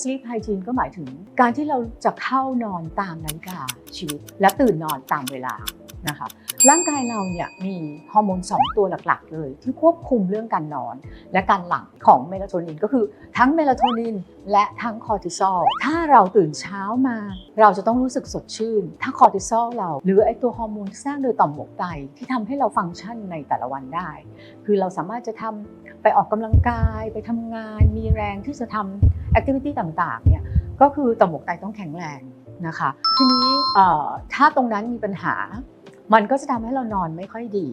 sleep hygiene ก็หมายถึงการที่เราจะเข้านอนตามนาฬิกาชีวิต และตื่นนอนตามเวลา นะคะร่างกายเราเนี่ยมีฮอร์โมน 2 ตัวหลักๆ เลย ที่ควบคุมเรื่องการนอน และการหลั่งของเมลาโทนินก็คือทั้งเมลาโทนินและทั้งคอร์ติซอลถ้าเราตื่นเช้ามา เราจะต้องรู้สึกสดชื่น ถ้าคอร์ติซอลเรา หรือไอตัวฮอร์โมนที่สร้างโดยต่อมหมวกไตที่ทำให้เราฟังก์ชันในแต่ละวันได้ คือเราสามารถจะทำไปออกกำลังกายไปทำงาน มีแรงที่จะทำแอคทิวิตี้ต่างๆเนี่ยก็คือต่อมหมวกไตต้องแข็งแรงนะคะทีนี้ถ้าตรงนั้นมีปัญหา มันก็จะทำให้เรานอนไม่ค่อยดี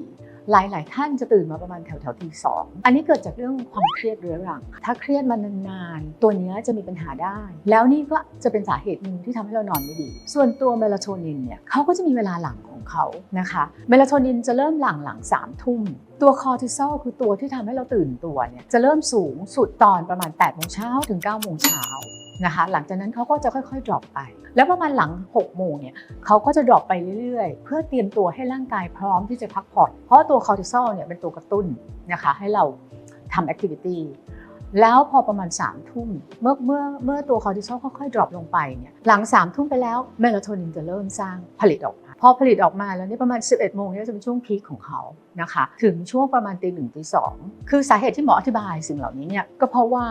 หลาย ๆ ท่านจะตื่นมาประมาณแถวแถวๆตีสองอันนี้เกิดจากเรื่องความเครียดเรื้อรัง ถ้าเครียดมานานๆ ตัวเนี้จะมีปัญหาได้ แล้วนี่ก็จะเป็นสาเหตุหนึ่งที่ทำให้เรานอนไม่ดี ส่วนตัวเมลาโทนินเนี่ยเขาก็จะมีเวลาหลัง เขานะคะเมลาโทนินจะเริ่มหลั่งหลังสามทุ่มตัวคอร์ติซอลคือตัวที่ทำให้เราตื่นตัวเนี่ยจะเริ่มสูงสุดตอนประมาณ8ปดโมงเช้าถึง9ก้าโมงเช้านะคะหลังจากนั้นเขาก็จะค่อยๆ drop ไป แล้วประมาณหลัง6กโมงเนี่ยเขาก็จะ drop ไปเรื่อยๆ เพื่อเตรียมตัวให้ร่างกายพร้อมที่จะพักผ่อน เพราะตัวคอร์ติซอลเนี่ยเป็นตัวกระตุ้นนะคะให้เราทำแอคทิวิตี้แล้วพอประมาณ3ามทุ่มเมื่อเมื่อเมื่อตัวคอร์ติซอลค่อยๆ drop ลงไปเนี่ยหลัง3ามทุ่มไปแล้วเมลาโทนินจะเริ่มสร้างผลิตออกมา พอผลิตออกมาแล้วเนี่ยประมาณ 11 โมงนี่จะเป็นช่วงพีคของเขานะคะ ถึงช่วงประมาณตีหนึ่งตีสองคือสาเหตุที่หมออธิบายสิ่งเหล่านี้เนี่ยก็เพราะว่า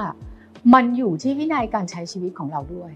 มันอยู่ที่วินัยการใช้ชีวิตของเราด้วย